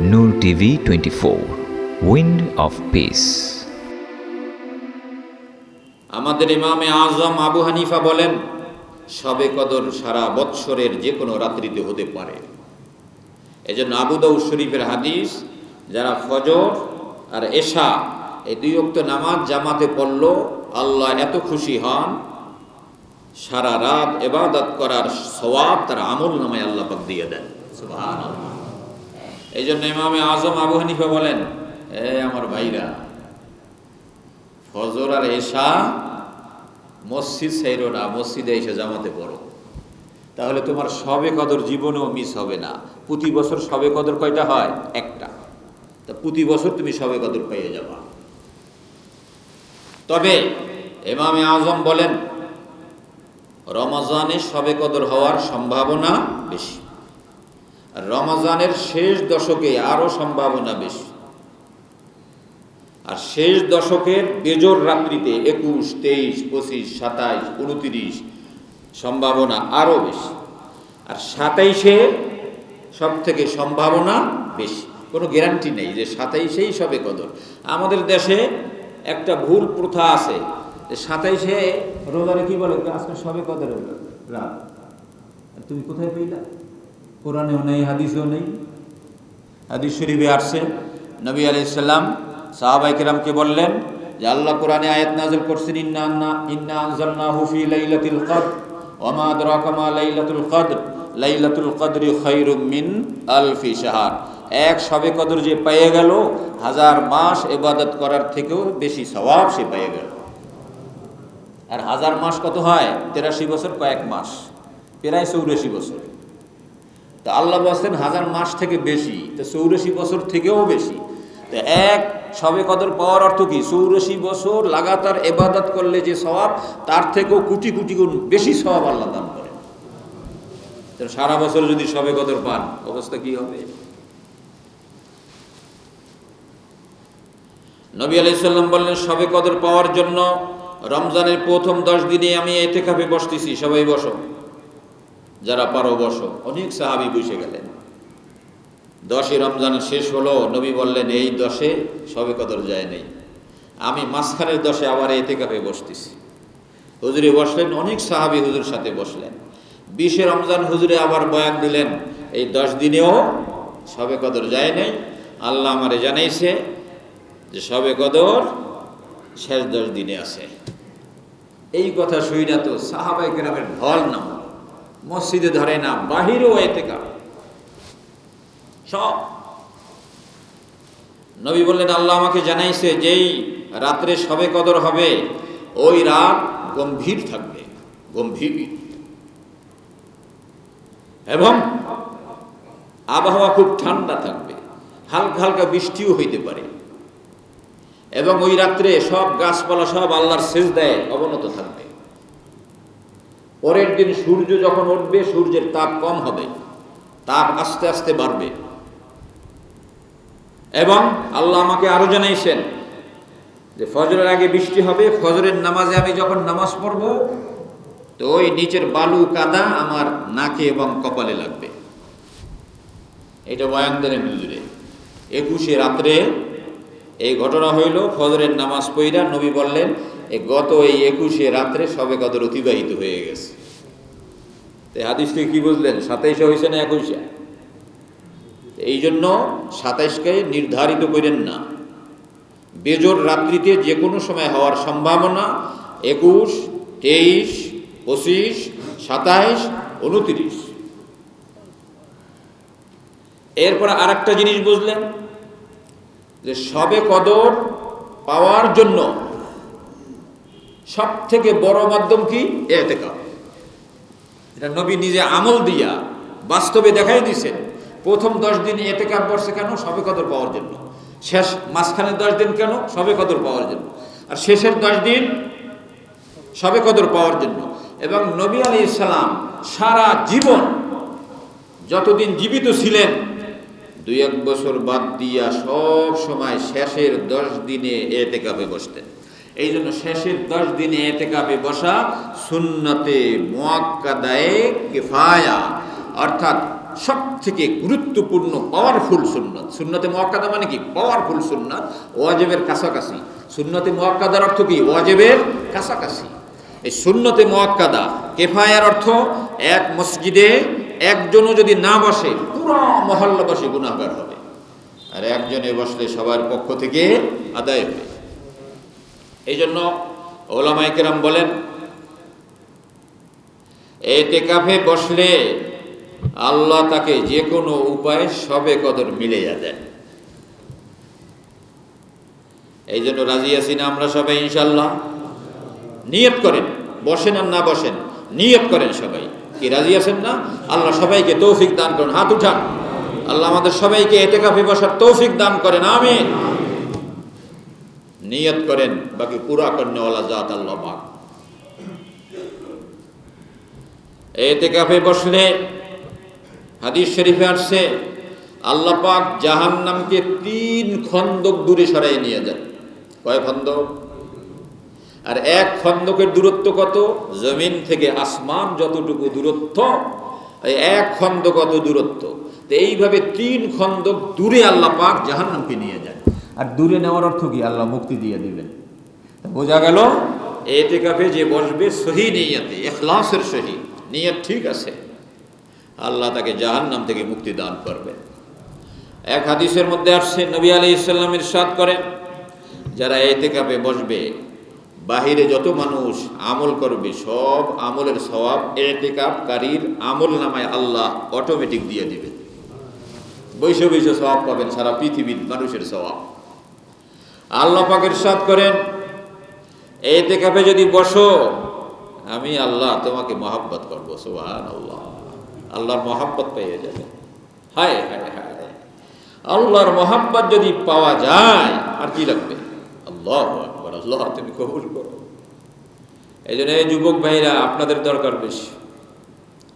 Noor TV twenty four wind of peace আমাদের ইমামে আজম আবু হানিফা বলেন, সবে কদর সারা বৎসরের যে কোনো রাত্রিতে হতে পারে। এজন্য আবু দাউদ শরীফের হাদিস, যারা ফজর আর এশা, এই দুই অক্ত নামাজ জামাতে পড়ল, আল্লাহ এত খুশি হন, সারা রাত এবাদত করার সওয়াব তার আমল নামায় আল্লাহ পাক দিয়ে দেন। সুবহানাল্লাহ। এই জন্য ইমামে আজম আবু হানিফা বলেন, এ আমার ভাইরা, ফজর আর এশা মসজিদ সাইরো না, মসজিদে এসে জামাতে পড়ো। তাহলে তোমার সবে কদর জীবনেও মিস হবে না। প্রতি বছর সবে কদর কয়টা হয়? একটা। তা প্রতি বছর তুমি সবে কদর পেয়ে যাবা। তবে এমামে আজম বলেন, রমজানে সবে কদর হওয়ার সম্ভাবনা বেশি। রমজানের শেষ দশকে আরও সম্ভাবনা বেশি। আর শেষ দশকের বেজোর রাত্রিতে একুশ, তেইশ, পঁচিশ, সাতাইশ, উনতিরিশ সম্ভাবনা আরও বেশি। আর সাতাইশে সব থেকে সম্ভাবনা বেশি। কোনো গ্যারান্টি নেই যে সাতাইশেই সবে কদর। আমাদের দেশে একটা ভুল প্রথা আছে যে সাতাইশে রোজারে কি বলে? আজকে সবে কদর রাত। তুমি কোথায় পেইলা? কোরআনেও নেই, হাদিসেও নেই। হাদিস শরীফে আসছে, নবী আলাইসাল্লাম সাহাবাই কিরামকে বললেন যে, আল্লাহ কোরআনে আয়াত নাযিল করছেন, ইন্না ইন্না আনজালনাহু ফি লাইলাতিল কদর, ওয়া মা আদরাকা মা লাইলাতুল কদর, লাইলাতুল কদরি খায়রুম মিন আলফি শাহর। এক সবে কদর যে পেয়ে গেল, হাজার মাস ইবাদত করার থেকেও বেশি সওয়াব সে পেয়ে গেল। আর হাজার মাস কত হয়? তেরাশি বছর কয়েক মাস, প্রায় চৌরাশি বছর। তা আল্লাহ বলছেন হাজার মাস থেকে বেশি, তো চৌরাশি বছর থেকেও বেশি। তো এক, সবে কদর পাওয়ার অর্থ কি? চৌরাশি বছর লাগাতার এবাদত করলে যে স্বভাব, তার থেকেও কোটি কোটি গুণ বেশি স্বভাব আল্লাহ দান করে সারা বছর যদি সবে কদর পান, অবস্থা কি হবে? নবী আলাইসাল্লাম বললেন, সবে কদর পাওয়ার জন্য রমজানের প্রথম দশ দিনে আমি এতে কাপে বসতেছি, সবাই বসো। যারা পারো বসো অনেক সাহাবি বসে গেলেন। দশই রমজান শেষ হলো, নবী বললেন, এই দশে সবে কদর যায় নেই। আমি মাঝখানের দশে আবার এতে কাপে বসতেছি। হুজুরে বসলেন, অনেক সাহাবি হুজুর সাথে বসলেন। বিশে রমজান হুজুরে আবার বয়ান দিলেন, এই দশ দিনেও সবে কদর যায় নাই। আল্লাহ আমারে জানাইছে যে, সবে কদর শেষ দশ দিনে আছে। এই কথা শুই না তো সাহাবাই গ্রামের ঢল নাম মসজিদে ধরে না, বাহিরেও এতে সব। নবী বললেন, আল্লাহ আমাকে জানাইছে যেই রাত্রে সবে কদর হবে, ওই রাত গম্ভীর থাকবে, গম্ভীর। এবং আবহাওয়া খুব ঠান্ডা থাকবে, হালকা হালকা বৃষ্টিও হইতে পারে। এবং ওই রাত্রে সব গাছপালা সব আল্লাহর শেষ দেয় অবনত থাকবে। পরের দিন সূর্য যখন উঠবে, সূর্যের তাপ কম হবে। তাপ আস্তে আস্তে বাড়বে। এবং আল্লাহ আমাকে আরও জানাইছেন যে ফজরের আগে বৃষ্টি হবে, ফজরের নামাজে আমি যখন নামাজ পড়ব, তো ওই নিচের বালু কাদা আমার নাকে এবং কপালে লাগবে। এটা বয়ান দেন একুশে রাত্রে এই ঘটনা হইল, ফজরের নামাজ পইরা নবী বললেন গত এই একুশে রাত্রে সবে কদর অতিবাহিত হয়ে গেছে। তাই হাদিস থেকে কি বুঝলেন? সাতাইশে হয়েছে না একুশে? এই জন্য সাতাইশকে নির্ধারিত করেন না। বেজোর রাত্রিতে যে কোনো সময় হওয়ার সম্ভাবনা একুশ, তেইশ, পঁচিশ, সাতাইশ, উনত্রিশ। এরপর আর একটা জিনিস বুঝলেন যে সবে কদর পাওয়ার জন্য সব থেকে বড় মাধ্যম কি? এতেকাপ এটা নবী নিজে আমল দিয়া বাস্তবে দেখাই দিছেন প্রথম দশ দিন এতে কাপ বসছে কেন? সবে কদর পাওয়ার জন্য। শেষ মাঝখানের দশ দিন কেন? সবে কদর পাওয়ার জন্য। আর শেষের দশ দিন সবে কদর পাওয়ার জন্য। এবং নবী আলী ইসলাম সারা জীবন যতদিন জীবিত ছিলেন দুই এক বছর বাদ দিয়া সব সময় শেষের দশ দিনে এতে কাপে বসতেন। এই জন্য শেষের দশ দিনে এতে কাপে বসা সুন্নতে মোয়াক্কাদায়ে কেফায়া, অর্থাৎ সব থেকে গুরুত্বপূর্ণ পাওয়ারফুল সুন্নত। সুন্নতে মোয়াক্কাদা মানে কি? পাওয়ারফুল সুন্নত, ওয়াজেবের কাছাকাছি। সুন্নতে মোয়াক্কাদার অর্থ কি? ওয়াজেবের কাছাকাছি। এই সুন্নতে মোয়াক্কাদা, কেফায়ার অর্থ এক মসজিদে একজনও যদি না বসে, পুরো মহল্লাবাসী গুণাগার হবে। আর একজনে বসলে সবার পক্ষ থেকে আদায় হবে। এই জন্য ওলামাইকেরাম বলেন এতে কাফে বসলে আল্লাহ তাকে যে কোনো উপায়ে সবে কদর মিলে দেন। এই জন্য রাজি আছি না আমরা সবাই ইনশাল্লাহ নিয়ত করেন, বসেন আর না বসেন, নিয়ত করেন সবাই। কি, রাজি আছেন না? আল্লাহ সবাইকে তৌফিক দান করেন, হাত উঠান। আল্লাহ আমাদের সবাইকে এতে কাফে বসার তৌফিক দান করেন, আমিন। নিয়ত করেন, বাকি পুরা কন্যাওয়ালা জাত আল্লাহ পাক। এতে কাফে বসলে হাদিস শরীফে আসছে, আল্লাহ পাক জাহান্নামকে তিন খন্দক দূরে সরাই নিয়ে যান। কয় খন্দক? আর এক খন্দকের দূরত্ব কত? জমিন থেকে আসমান যতটুকু দূরত্ব এক খন্দ কত দূরত্ব। তো এইভাবে তিন খন্দক দূরে আল্লাহ পাক জাহান্নামকে নিয়ে যান। আর দূরে নেওয়ার অর্থ কি? আল্লাহ মুক্তি দিয়ে দিবেন। বোঝা গেল? এতে কাপে যে বসবে সহি নিয়াতে, এখলাসের সহি, নিয়ত ঠিক আছে। আল্লাহ তাকে জাহান নাম থেকে মুক্তি দান করবে। এক হাদিসের মধ্যে আসছে, নবী আলী ইসলামের সাদ করেন, যারা এতে কাপে বসবে, বাহিরে যত মানুষ আমল করবে, সব আমলের স্বভাব এতেকাপকারীর আমল নামায় আল্লাহ অটোমেটিক দিয়ে দিবে বৈশ বৈশ স্বভাব পাবেন সারা পৃথিবীর মানুষের স্বভাব আল্লাহ পাকের সাদ করেন এতেকাপে যদি বসো, আমি আল্লাহ তোমাকে মহাব্বত করব। সোহান আল্লাহ আল্লাহর মহাব্বত পেয়ে যাবে। হায় হায় হায়। আল্লাহর মহাব্বত যদি পাওয়া যায়, আর কি লাগবে? আল্লাহ আল্লাহ তুমি কবুল করো। এই জন্য এই যুবক ভাইরা, আপনাদের দরকার বেশি।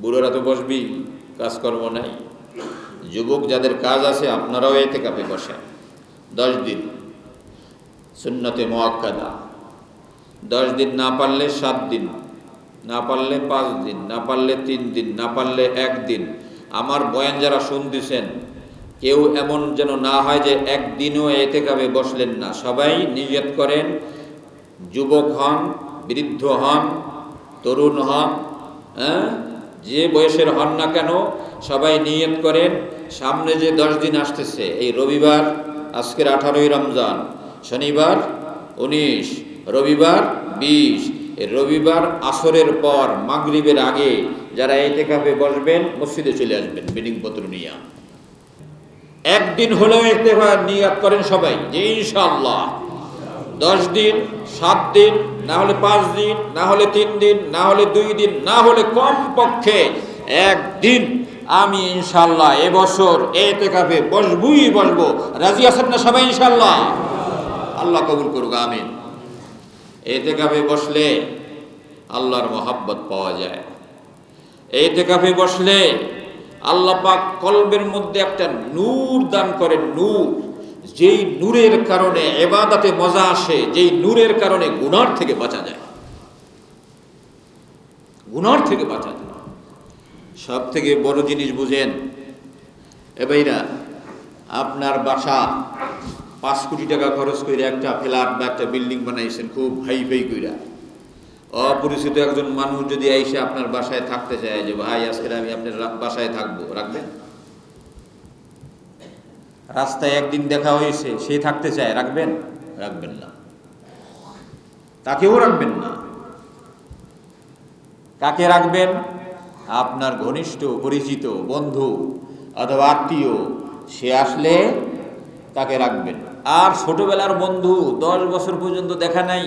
বুড়োরা তো বসবি কাজকর্ম নাই। যুবক যাদের কাজ আছে, আপনারাও এতে কাপে বসেন। দশ দিন। সুন্নতে মোয়াক্কাদা দশ দিন না পারলে সাত দিন, না পারলে পাঁচ দিন, না পারলে তিন দিন, না পারলে একদিন আমার বয়ান যারা শুনতেছেন, কেউ এমন যেন না হয় যে একদিনও এতে কাবে বসলেন না। সবাই নিয়ত করেন, যুবক হন, বৃদ্ধ হন, তরুণ হন হ্যাঁ? যে বয়সের হন না কেন, সবাই নিয়ত করেন, সামনে যে দশ দিন আসতেছে, এই রবিবার, আজকের আঠারোই রমজান শনিবার উনিশ, রবিবার বিশ। রবিবার আসরের পর মাগরিবের আগে যারা এতে কাপে বসবেন, মসজিদে চলে আসবেন বিডিং পত্র নিয়ে। একদিন হলেও এতে নিয়াত করেন সবাই, যে ইনশাল্লাহ দশ দিন, সাত দিন, না হলে পাঁচ দিন, না হলে তিন দিন, না হলে দুই দিন, না হলে কম পক্ষে একদিন আমি ইনশাল্লাহ এবছর এতে কাপে বসবুই বসবো। রাজি আছেন না সবাই ইনশাল্লাহ আল্লাহ কবুল করুক, আমিন। এতে কাপে বসলে আল্লাহর মহাব্বত পাওয়া যায়। এতে কাপে বসলে আল্লাহ পাক কলবের মধ্যে একটা নূর দান করেন, নূর। যেই নূরের কারণে এবাদাতে মজা আসে, যেই নূরের কারণে গুনার থেকে বাঁচা যায়। গুনার থেকে বাঁচা যায়। সব থেকে বড় জিনিস বুঝেন, এ আপনার বাসা পাঁচ কোটি টাকা খরচ করে একটা ফ্ল্যাট বা একটা বিল্ডিং বানাইছেন, খুব হাই ফাই কইরা। অপরিচিত একজন মানুষ যদি এসে আপনার বাসায় থাকতে চায় যে, ভাই আজকে আমি আপনার বাসায় থাকব রাখবেন? রাস্তায় একদিন দেখা হয়েছে, সে থাকতে চায়, রাখবেন? রাখবেন না। তাকেও রাখবেন না। কাকে রাখবেন? আপনার ঘনিষ্ঠ, পরিচিত, বন্ধু অথবা আত্মীয়, সে আসলে তাকে রাখবেন আর ছোটবেলার বন্ধু দশ বছর পর্যন্ত দেখা নাই।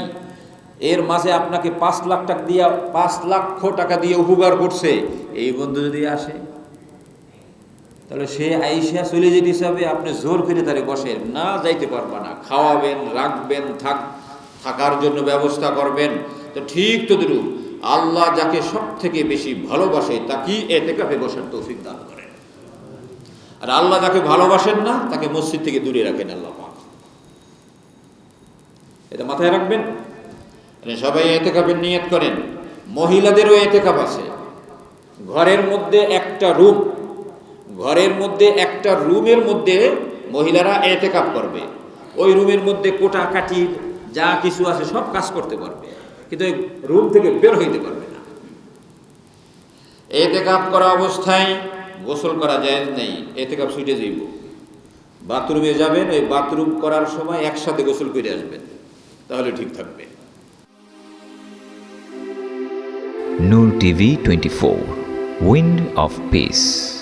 এর মাঝে আপনাকে পাঁচ লাখ টাকা দিয়ে, পাঁচ লক্ষ টাকা দিয়ে উপকার করছে। এই বন্ধু যদি আসে, তাহলে সে আইসা চলে যেতে হিসাবে আপনি জোর করে তারে বসেন। না যাইতে পারবা না, খাওয়াবেন, রাখবেন, থাক, থাকার জন্য ব্যবস্থা করবেন। তো ঠিক তো দিলু আল্লাহ যাকে সব থেকে বেশি ভালোবাসে, তাকেই এতে কাপে বসার তৌফিক দান করেন। আর আল্লাহ যাকে ভালোবাসেন না, তাকে মসজিদ থেকে দূরে রাখেন আল্লাহ। এটা মাথায় রাখবেন। সবাই এতে কাপের নিয়ত করেন। মহিলাদেরও এতে কাপ আছে। ঘরের মধ্যে একটা রুম। ঘরের মধ্যে একটা রুমের মধ্যে মহিলারা এতে কাপ করবে। ওই রুমের মধ্যে কোটা কাটির যা কিছু আছে সব কাজ করতে পারবে। কিন্তু ওই রুম থেকে বের হইতে পারবে না। এতে কাপ করা অবস্থায় গোসল করা যায় নেই। এতে কাপ ছুটে যাইব। বাথরুমে যাবেন, ওই বাথরুম করার সময় একসাথে গোসল করে আসবেন। তাহলে ঠিক থাকবে Noor TV 24 Wind of Peace